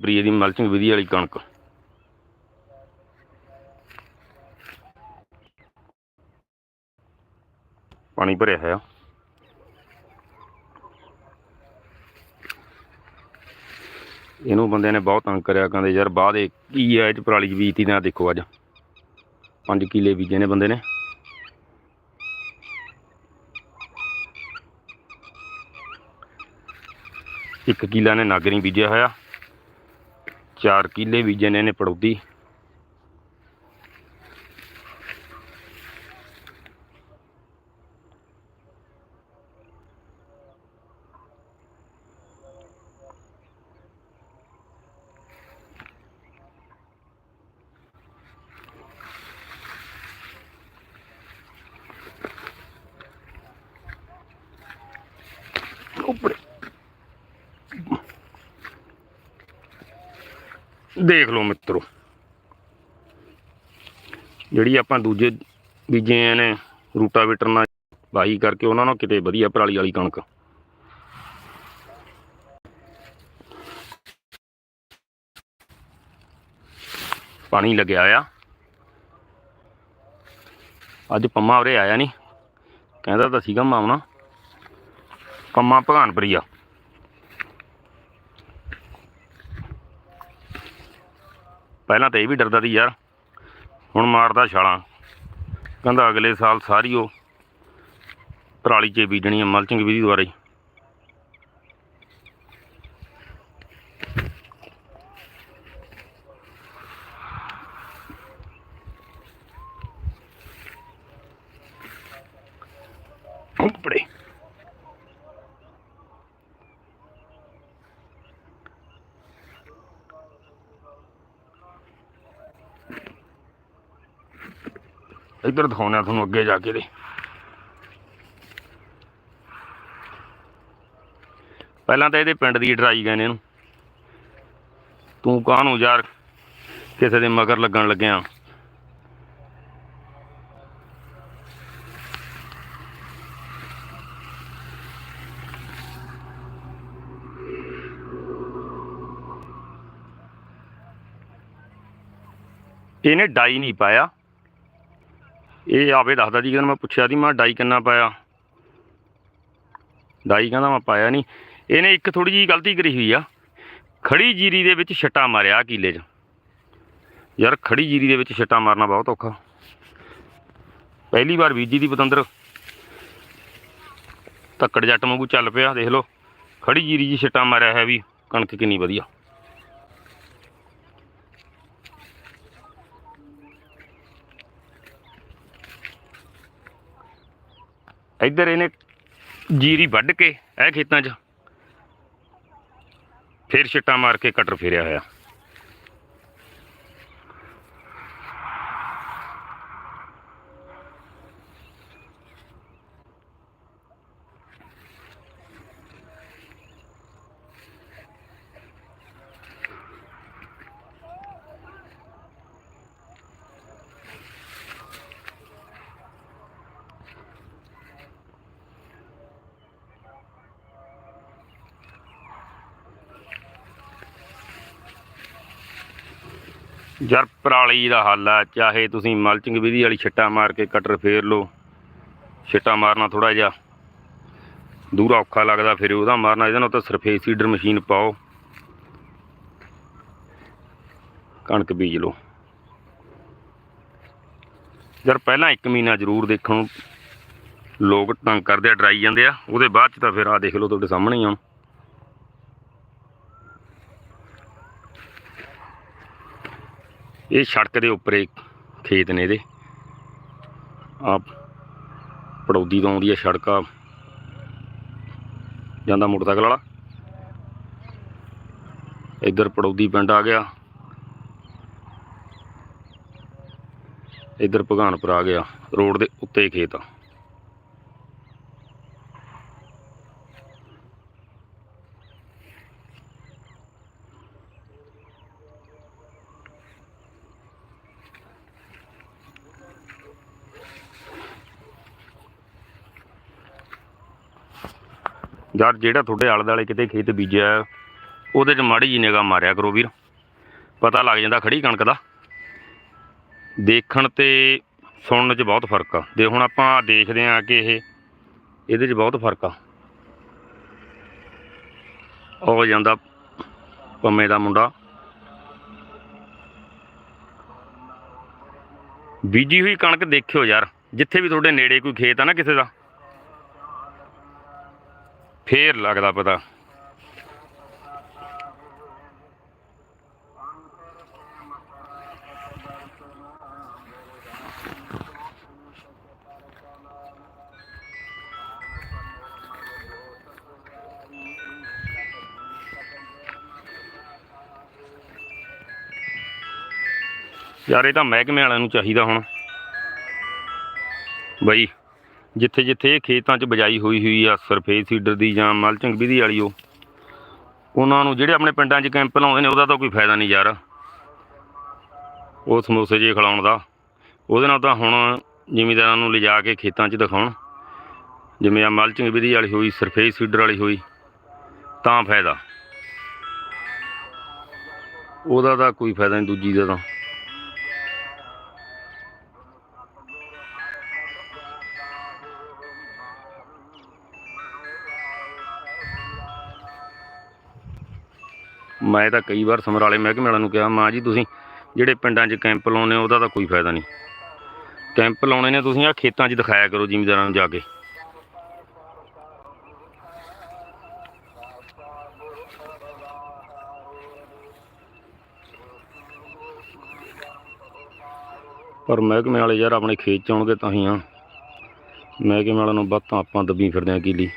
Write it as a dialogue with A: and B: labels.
A: ਬਰੀਏ ਦੀ mulching ਵਿਧੀ ਵਾਲੀ ਕਣਕ। ਪਾਣੀ ਭਰਿਆ ਹੋਇਆ। ਇਹਨੂੰ ਬੰਦਿਆਂ ਨੇ ਬਹੁਤ ਤੰਗ ਕਰਿਆ, ਕਹਿੰਦੇ ਯਾਰ ਬਾਅਦ ਇਹ ਕੀ ਆ ਇਹ ਚ ਪਰਾਲੀ ਚ ਬੀਜਤੀ ਨਾ ਦੇਖੋ ਅੱਜ। 5 ਕਿੱਲੇ ਬੀਜੇ ਨੇ ਬੰਦੇ ਨੇ। ਇੱਕ ਕਿੱਲਾ ਨੇ ਨਾਗਰੀ ਬੀਜਿਆ ਹੋਇਆ। ਚਾਰ ਕਿੱਲੇ ਬੀਜੇ ਨੇ ਨੇ ਪੜੌਦੀ। ਉੱਪਰ। ਦੇਖ ਲਓ ਮਿੱਤਰੋ। ਜਿਹੜੀ ਆਪਾਂ ਦੂਜੇ ਬੀਜੇ ਨੇ ਰੂਟਾਵੇਟਰ ਨਾਲ ਵਾਹੀ ਕਰਕੇ ਉਹਨਾਂ ਨਾਲ ਕਿਤੇ ਵਧੀਆ ਪਰਾਲੀ ਵਾਲੀ ਕਣਕ। ਪਾਣੀ ਲੱਗਿਆ ਆ। ਅੱਜ ਪੰਮਾ ਉਰੇ ਆਇਆ ਨਹੀਂ ਕਹਿੰਦਾ ਤਾਂ ਸੀਗਾ ਮਾਵਣਾ ਪੰਮਾ ਭਗਾਨਪੁਰੀ ਆ। ਪਹਿਲਾਂ ਤਾਂ ਇਹ ਵੀ ਡਰਦਾ ਸੀ ਯਾਰ, ਹੁਣ ਮਾਰਦਾ ਛਾਲਾਂ। ਕਹਿੰਦਾ ਅਗਲੇ ਸਾਲ ਸਾਰੀ ਉਹ ਪਰਾਲੀ 'ਚ ਬੀਜਣੀ ਹੈ ਮਲਚਿੰਗ ਵਿਧੀ ਦੁਆਰਾ ਹੀ ਇੱਧਰ ਦਿਖਾਉਂਦੇ ਆ ਤੁਹਾਨੂੰ ਅੱਗੇ ਜਾ ਕੇ ਦੇ ਪਹਿਲਾਂ ਤਾਂ ਇਹਦੇ ਪਿੰਡ ਦੀ ਡਰਾਈ ਗਏ ਨੇ ਇਹਨੂੰ। ਤੂੰ ਕਾਹਨੂੰ ਯਾਰ ਕਿਸੇ ਦੇ ਮਗਰ ਲੱਗਣ ਲੱਗਿਆ? ਇਹਨੇ ਡਾਈ ਨਹੀਂ ਪਾਇਆ। ਇਹ ਆਪੇ ਦੱਸਦਾ ਜੀ ਕਹਿੰਦਾ ਮੈਂ ਪੁੱਛਿਆ ਸੀ, ਮੈਂ ਡਾਈ ਕਿੰਨਾ ਪਾਇਆ? ਡਾਈ ਕਹਿੰਦਾ ਮੈਂ ਪਾਇਆ ਨਹੀਂ। ਇਹਨੇ ਇੱਕ ਥੋੜੀ ਜਿਹੀ ਗਲਤੀ ਕਰੀ ਹੋਈ ਆ। ਖੜੀ ਜੀਰੀ ਦੇ ਵਿੱਚ ਛੱਟਾ ਮਾਰਿਆ ਆਹ 'ਚ। ਯਾਰ ਖੜੀ ਜੀਰੀ ਦੇ ਵਿੱਚ ਛੱਟਾ ਮਾਰਨਾ ਬਹੁਤ ਔਖਾ। ਪਹਿਲੀ ਵਾਰ ਬੀਜੀ ਦੀ ਪਤੰਦਰ। ਧੱਕੜ ਜੱਟ ਵਾਂਗੂ ਚੱਲ ਪਿਆ, ਦੇਖ ਲਓ। ਖੜੀ ਜੀਰੀ 'ਚ ਛੱਟਾ ਮਾਰਿਆ ਹੈ ਵੀ, ਕਣਕ ਕਿੰਨੀ ਵਧੀਆ। ਇੱਧਰ ਇਹਨੇ ਜੀਰੀ ਵੱਢ ਕੇ ਇਹ ਖੇਤਾਂ 'ਚ ਫਿਰ ਛਿੱਟਾ ਮਾਰ ਕੇ ਕਟਰ ਫੇਰਿਆ ਹੋਇਆ। ਯਾਰ ਪਰਾਲੀ ਦਾ ਹੱਲ ਆ, ਚਾਹੇ ਤੁਸੀਂ ਮਲਚਿੰਗ ਵਿਧੀ ਵਾਲੀ ਛਿੱਟਾ ਮਾਰ ਕੇ ਕਟਰ ਫੇਰ ਲਓ, ਛਿੱਟਾ ਮਾਰਨਾ ਥੋੜਾ ਜਿਹਾ ਦੂਰਾ ਔਖਾ ਲੱਗਦਾ, ਫਿਰ ਉਹਦਾ ਮਾਰਨਾ, ਇਹਦੇ ਨਾਲ ਤਾਂ ਸਰਫੇਸ ਸੀਡਰ ਮਸ਼ੀਨ ਪਾਓ, ਕਣਕ ਬੀਜ ਲਓ। ਯਾਰ ਪਹਿਲਾਂ ਇੱਕ ਮਹੀਨਾ ਜ਼ਰੂਰ ਦੇਖਣ ਲੋਕ ਤੰਗ ਕਰਦੇ ਆ, ਡਰਾਈ ਜਾਂਦੇ ਆ, ਉਹਦੇ ਬਾਅਦ ਚ ਤਾਂ ਫਿਰ ਆ ਦੇਖ ਲਓ ਤੁਹਾਡੇ ਸਾਹਮਣੇ ਹੀ ਆਉਣ ਇਹ ਸੜਕ ਦੇ ਉੱਪਰ ਖੇਤ ਨੇ ਇਹਦੇ। ਆ ਪੜੌਦੀ ਤੋਂ ਆਉਂਦੀ ਹੈ ਸੜਕ। ਆ ਜਾਂਦਾ ਮੋਟਰਸਾਈਕਲ ਵਾਲਾ। ਇੱਧਰ ਪੜੌਦੀ ਪਿੰਡ ਆ ਗਿਆ। ਇੱਧਰ ਭਗਾਨਪੁਰ ਆ ਗਿਆ। ਰੋਡ ਦੇ ਉੱਤੇ ਖੇਤ ਆ। ਯਾਰ ਜਿਹੜਾ ਤੁਹਾਡੇ ਆਲੇ ਦੁਆਲੇ ਕਿਤੇ ਖੇਤ ਬੀਜਿਆ ਉਹਦੇ 'ਚ ਮਾੜੀ ਜੀ ਨਿਗਾਹ ਮਾਰਿਆ ਕਰੋ ਵੀਰ। ਪਤਾ ਲੱਗ ਜਾਂਦਾ ਖੜੀ ਕਣਕ ਦਾ। ਦੇਖਣ ਤੇ ਸੁਣਨ 'ਚ ਬਹੁਤ ਫ਼ਰਕ ਆ। ਤੇ ਹੁਣ ਆਪਾਂ ਦੇਖਦੇ ਹਾਂ ਕਿ ਇਹ, ਇਹਦੇ 'ਚ ਬਹੁਤ ਫ਼ਰਕ ਆ। ਉਹ ਜਾਂਦਾ ਪੰਮੇ ਦਾ ਮੁੰਡਾ। ਬੀਜੀ ਹੋਈ ਕਣਕ ਦੇਖਿਓ ਯਾਰ, ਜਿੱਥੇ ਵੀ ਤੁਹਾਡੇ ਨੇੜੇ ਕੋਈ ਖੇਤ ਆ ਨਾ ਕਿਸੇ ਦਾ। ਫੇਰ ਲੱਗਦਾ ਪਤਾ। ਯਾਰ ਇਹ ਤਾਂ ਮਹਿਕਮੇ ਵਾਲਿਆਂ ਨੂੰ ਚਾਹੀਦਾ ਹੁਣ। ਬਈ। ਜਿੱਥੇ ਜਿੱਥੇ ਖੇਤਾਂ 'ਚ ਬਜਾਈ ਹੋਈ ਹੋਈ ਆ, ਸਰਫੇਸ ਸੀਡਰ ਦੀ ਜਾਂ ਮਲਚਿੰਗ ਵਿਧੀ ਵਾਲੀ ਉਹ, ਉਹਨਾਂ ਨੂੰ ਜਿਹੜੇ ਆਪਣੇ ਪਿੰਡਾਂ 'ਚ ਕੈਂਪ ਲਾਉਂਦੇ ਨੇ, ਉਹਦਾ ਤਾਂ ਕੋਈ ਫਾਇਦਾ ਨਹੀਂ ਯਾਰ। ਉਹ ਸਮੋਸੇ ਜੇ ਖਿਲਾਉਣ ਦਾ, ਉਹਦੇ ਨਾਲ ਤਾਂ ਹੁਣ ਜ਼ਿਮੀਂਦਾਰਾਂ ਨੂੰ ਲਿਜਾ ਕੇ ਖੇਤਾਂ 'ਚ ਦਿਖਾਉਣ, ਜਿਵੇਂ ਆ ਮਲਚਿੰਗ ਵਿਧੀ ਵਾਲੀ ਹੋਈ, ਸਰਫੇਸ ਸੀਡਰ ਵਾਲੀ ਹੋਈ, ਤਾਂ ਫਾਇਦਾ। ਉਹਦਾ ਤਾਂ ਕੋਈ ਫਾਇਦਾ ਨਹੀਂ ਦੂਜੀ ਦਾ ਤਾਂ। ਮੈਂ ਤਾਂ ਕਈ ਵਾਰ ਸਮਰਾਲੇ ਮਹਿਕਮੇ ਵਾਲਿਆਂ ਨੂੰ ਕਿਹਾ, ਮਾਂ ਜੀ ਤੁਸੀਂ ਜਿਹੜੇ ਪਿੰਡਾਂ 'ਚ ਕੈਂਪ ਲਾਉਨੇ ਉਹਦਾ ਤਾਂ ਕੋਈ ਫਾਇਦਾ ਨਹੀਂ। ਕੈਂਪ ਲਾਉਣੇ ਨੇ ਤੁਸੀਂ ਆ ਖੇਤਾਂ 'ਚ ਦਿਖਾਇਆ ਕਰੋ ਜ਼ਿਮੀਂਦਾਰਾਂ ਨੂੰ ਜਾ ਕੇ। ਪਰ ਮਹਿਕਮੇ ਵਾਲੇ ਯਾਰ ਆਪਣੇ ਖੇਤ 'ਚ ਆਉਣਗੇ ਤਾਂ ਹੀ ਆ। ਮਹਿਕਮੇ ਵਾਲਿਆਂ ਨੂੰ ਵੱਧ ਤਾਂ ਆਪਾਂ ਦੱਬੀ ਫਿਰਦੇ ਆ ਕੀਲੀ।